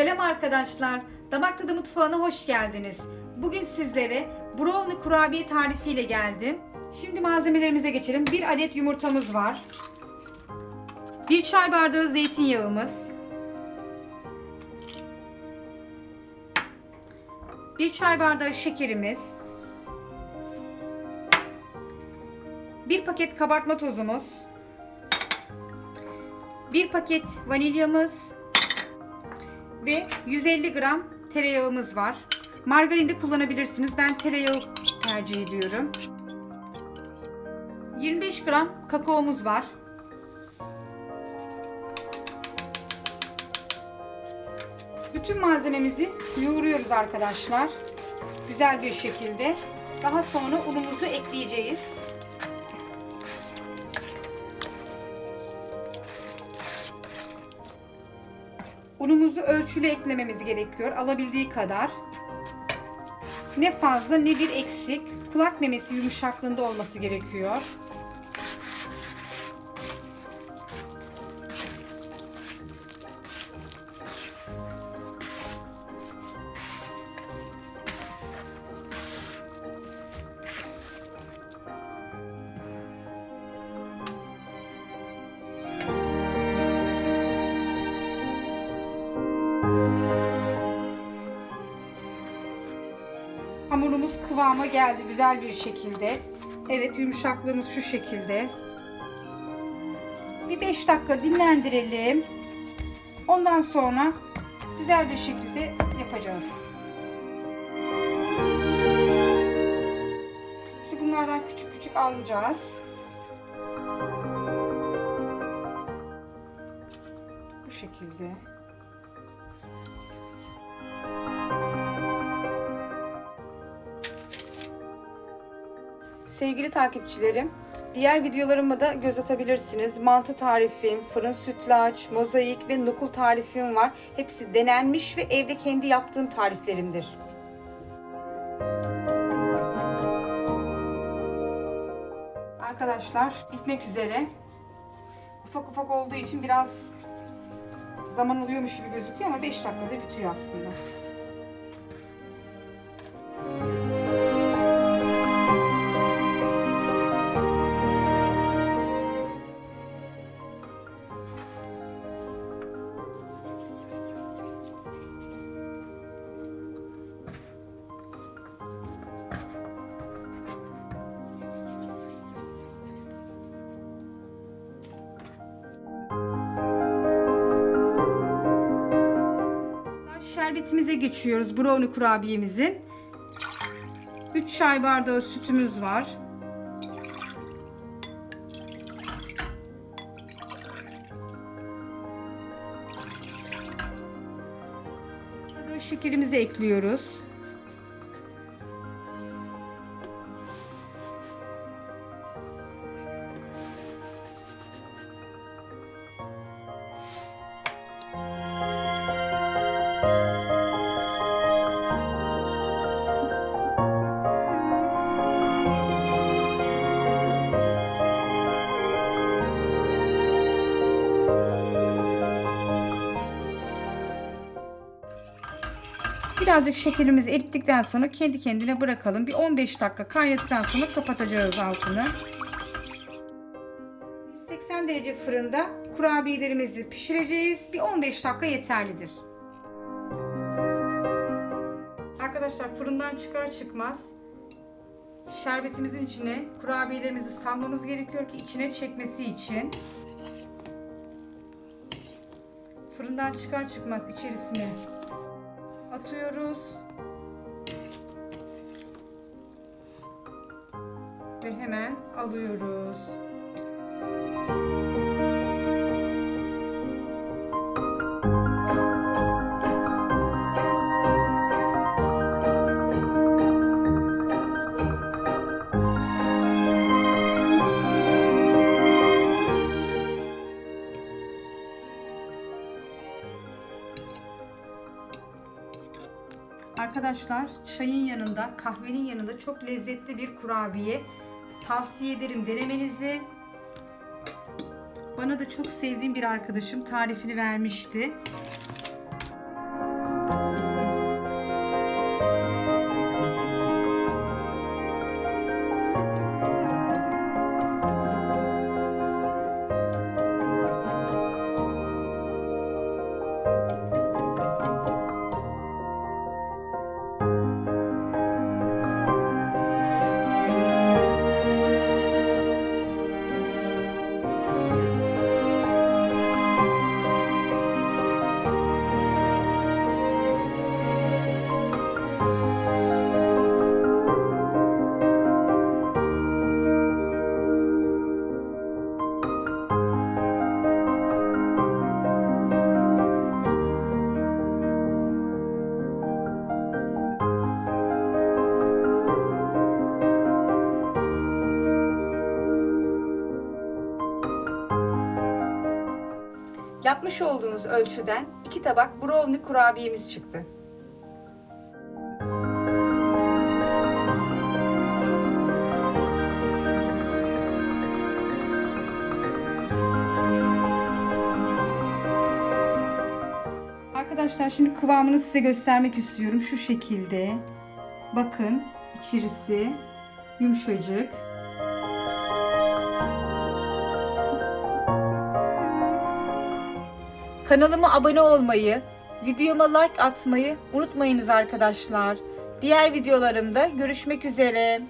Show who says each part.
Speaker 1: Selam arkadaşlar. Damak Tadı Mutfağı'na hoş geldiniz. Bugün sizlere brownie kurabiye tarifiyle geldim. Şimdi malzemelerimize geçelim. Bir adet yumurtamız var. Bir çay bardağı zeytinyağımız. Bir çay bardağı şekerimiz. Bir paket kabartma tozumuz. Bir paket vanilyamız ve 150 gram tereyağımız var. Margarin de kullanabilirsiniz. Ben tereyağı tercih ediyorum. 25 gram kakaomuz var. Bütün malzememizi yoğuruyoruz arkadaşlar. Güzel bir şekilde. Daha sonra unumuzu ekleyeceğiz. Unumuzu ölçülü eklememiz gerekiyor. Alabildiği kadar. Ne fazla ne bir eksik. Kulak memesi yumuşaklığında olması gerekiyor. Hamurumuz kıvama geldi güzel bir şekilde. Evet yumuşaklığımız şu şekilde. Bir 5 dakika dinlendirelim. Ondan sonra güzel bir şekilde yapacağız. İşte bunlardan küçük küçük alacağız. Bu şekilde. Sevgili takipçilerim, diğer videolarıma da göz atabilirsiniz. Mantı tarifim, fırın sütlaç, mozaik ve nukul tarifim var. Hepsi denenmiş ve evde kendi yaptığım tariflerimdir. Arkadaşlar bitmek üzere. Ufak ufak olduğu için biraz zaman alıyormuş gibi gözüküyor ama 5 dakikada bitiyor aslında. Şerbetimize geçiyoruz brownie kurabiyemizin. 3 çay bardağı sütümüz var. Şekerimizi ekliyoruz. Birazcık şekerimizi erittikten sonra kendi kendine bırakalım. Bir 15 dakika kaynadıktan sonra kapatacağız altını. 180 derece fırında kurabiyelerimizi pişireceğiz. Bir 15 dakika yeterlidir. Arkadaşlar fırından çıkar çıkmaz şerbetimizin içine kurabiyelerimizi salmamız gerekiyor ki içine çekmesi için. Fırından çıkar çıkmaz içerisine atıyoruz. Ve hemen alıyoruz. Arkadaşlar çayın yanında, kahvenin yanında çok lezzetli bir kurabiye. Tavsiye ederim denemenizi. Bana da çok sevdiğim bir arkadaşım tarifini vermişti. Yapmış olduğunuz ölçüden 2 tabak brownie kurabiyemiz çıktı. Arkadaşlar şimdi kıvamını size göstermek istiyorum. Şu şekilde. Bakın içerisi yumuşacık. Kanalıma abone olmayı, videoma like atmayı unutmayınız arkadaşlar. Diğer videolarımda görüşmek üzere.